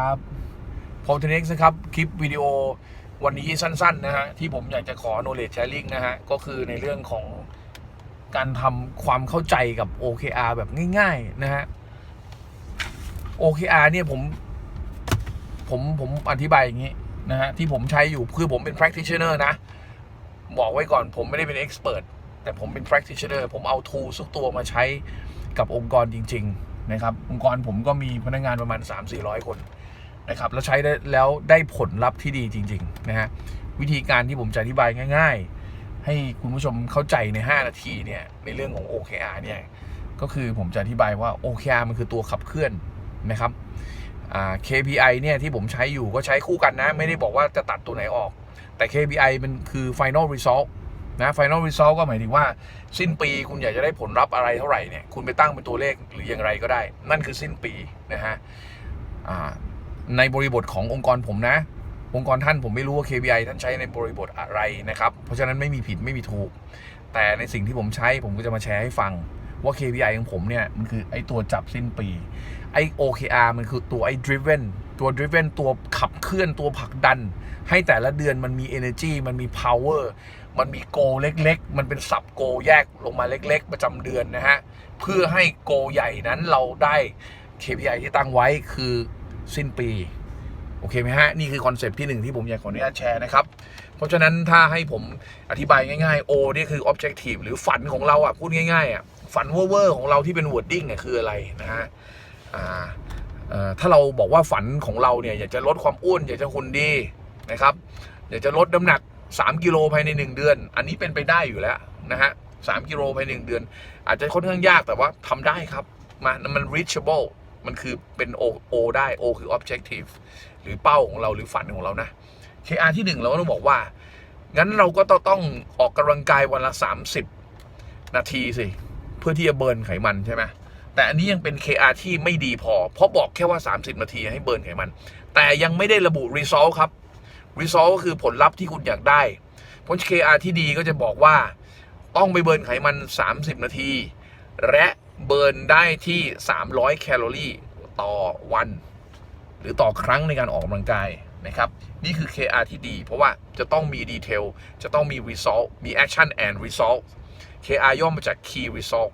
ครับพอ t เน็กนะครับ คลิปวิดีโอวันนี้สั้น ๆ นะฮะ ที่ผมอยากจะขอ knowledge sharing นะฮะ ก็คือในเรื่องของการทำความเข้าใจกับ OKR แบบง่าย ๆ นะฮะ OKR เนี่ยผม ผมผมอธิบายอย่างนี้ นะฮะ ที่ผมใช้อยู่ คือผมเป็น practitioner นะ บอกไว้ก่อนผมไม่ได้เป็น expert แต่ผมเป็น practitioner ผมเอา tools ทุกตัวมาใช้กับองค์กรจริง ๆ นะครับ องค์กรผมก็มีพนักงานประมาณ 3-400 คน นะครับแล้วใช้ได้แล้วได้ผลลัพธ์ที่ดีจริงๆนะฮะวิธีการที่ผมจะอธิบายง่าย ๆ ให้คุณผู้ชมเข้าใจใน 5 นาทีเนี่ยในเรื่องของ OKR เนี่ยก็คือผมจะอธิบายว่า OKR มันคือตัวขับเคลื่อนนะครับ KPI เนี่ยที่ผมใช้อยู่ก็ใช้คู่กันนะ ไม่ได้บอกว่าจะตัดตัวไหนออก แต่ KPI มันคือ Final Result นะ Final Result ก็หมายถึงว่า สิ้นปีคุณอยากจะได้ผลลัพธ์อะไรเท่าไหร่เนี่ยคุณไปตั้งเป็นตัวเลขหรืออย่างไรก็ได้ นั่นคือสิ้นปีนะฮะ ในบริบทขององค์กรผมนะ องค์กรท่านผมไม่รู้ว่า KPI ท่านใช้ในบริบทอะไรนะครับ เพราะฉะนั้นไม่มีผิดไม่มีถูก แต่ในสิ่งที่ผมใช้ผมก็จะมาแชร์ให้ฟังว่า KPI ของผมเนี่ย มันคือไอ้ตัวจับสิ้นปี ไอ้ OKR มันคือตัวไอ้ driven ตัว driven ตัวขับเคลื่อนตัวผลักดัน ให้แต่ละเดือนมันมี energy มันมี power มันมีโกเล็กๆ มันเป็นสับโกแยกลงมาเล็ก ๆ ประจำเดือนนะฮะ เพื่อให้โกใหญ่นั้นเราได้ KPI ที่ตั้งไว้คือ สิ้นปีโอเคไหมฮะ นี่คือคอนเซปต์ที่หนึ่งที่ผมอยากขออนุญาตแชร์นะครับ เพราะฉะนั้นถ้าให้ผมอธิบายง่ายๆ O นี่คือ objective หรือฝันของเราอะ พูดง่ายๆอะฝันเวอร์ของเราที่เป็น wording เนี่ยคืออะไรนะฮะอ่าถ้าเราบอกว่าฝันของเราเนี่ยอยากจะลดความอ้วนอยากจะหุ่นดีนะครับ อยากจะลดน้ำหนัก 3 กิโลภายใน 1 เดือน อันนี้เป็นไปได้อยู่แล้วนะฮะสกิโลภายใน1เดือน อาจจะค่อนข้างยากแต่ว่าทำได้ครับมามัน reachable มันคือเป็น O O ได้ O คือ objective หรือเป้าของเราหรือฝันของเรานะ KR ที่หนึ่งเราก็ต้องบอกว่า งั้นเราก็ต้องต้องออกกำลังกายวันละ 30 นาทีสิ เพื่อที่จะเบิร์นไขมันใช่ไหมแต่อันนี้ยังเป็น KR ที่ไม่ดีพอ เพราะบอกแค่ว่า 30 นาทีให้เบิร์นไขมัน แต่ยังไม่ได้ระบุ result ครับ result ก็คือผลลัพธ์ที่คุณอยากได้เพราะ KR ที่ดีก็จะบอกว่า ต้องไปเบิร์นไขมัน 30 นาที และ เบิร์นได้ที่ 300 แคลอรี่ต่อวัน หรือต่อครั้งในการออกกำลังกายนะครับ นี่คือ KR ที่ดี เพราะว่าจะต้องมีดีเทลจะต้องมี result มี action and result KR ย่อมาจาก key result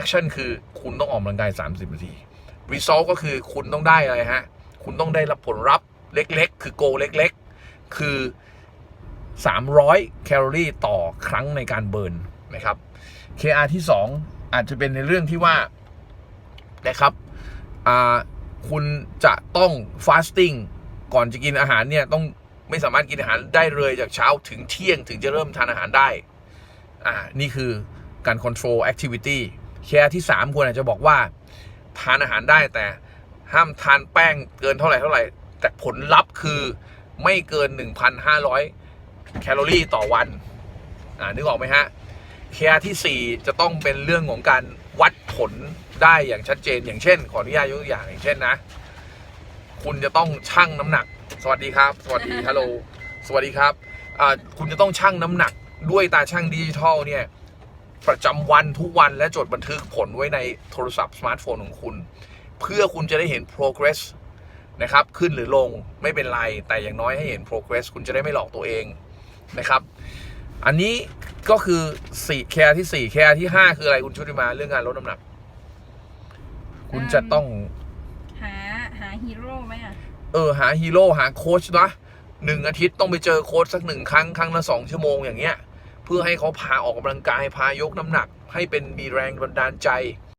action คือคุณต้องออกกำลังกาย 30 นาที result ก็คือคุณต้องได้อะไรฮะ คุณต้องได้รับผลลัพธ์เล็ก ๆ คือ goal เล็ก ๆ คือ 300 แคลอรี่ต่อครั้งในการเบิร์นนะครับ KR ที่ 2 อาจจะเป็นในเรื่องที่ว่านะครับคุณจะต้อง fasting ก่อนจะกินอาหารเนี่ยต้องไม่สามารถกินอาหารได้เลยจากเช้าถึงเที่ยงถึงจะเริ่มทานอาหารได้ อ่า นี่คือการ control activity แคร์ที่ 3ควรอาจจะบอกว่า ทานอาหารได้แต่ห้ามทานแป้งเกินเท่าไหร่เท่าไหร่ แต่ผลลัพธ์คือไม่เกิน 1,500 แคลอรี่ต่อวัน อ่านึกออกไหมฮะ แคร์ที่ 4 จะต้องเป็นเรื่องของการวัดผลได้อย่างชัดเจน อย่างเช่น ขออนุญาตยกตัวอย่างอย่างเช่นนะ คุณจะต้องชั่งน้ำหนัก สวัสดีครับ สวัสดีฮัลโหลสวัสดีครับคุณจะต้องชั่งน้ำหนัก ด้วยตาชั่งดิจิทัลเนี่ยประจำวันทุกวันและจดบันทึกผลไว้ในโทรศัพท์สมาร์ทโฟนของคุณ เพื่อคุณจะได้เห็น progress นะครับ ขึ้นหรือลงไม่เป็นไร แต่อย่างน้อยให้เห็น progress คุณจะได้ไม่หลอกตัวเองนะครับ อันนี้ก็คือ4แคร์ที่4แคร์ที่5คืออะไรคุณชุติมาเรื่องการลดน้ำหนัก คุณจะต้อง หาหาฮีโร่ไหมอะ เออ หาฮีโร่หาโค้ชนะหนึ่งอาทิตย์ต้องไปเจอโค้ชสักหนึ่งครั้งครั้งละสองชั่วโมงอย่างเงี้ย เพื่อให้เขาพาออกกำลังกายพายกน้ำหนัก ให้เป็นมีแรงบันดาลใจ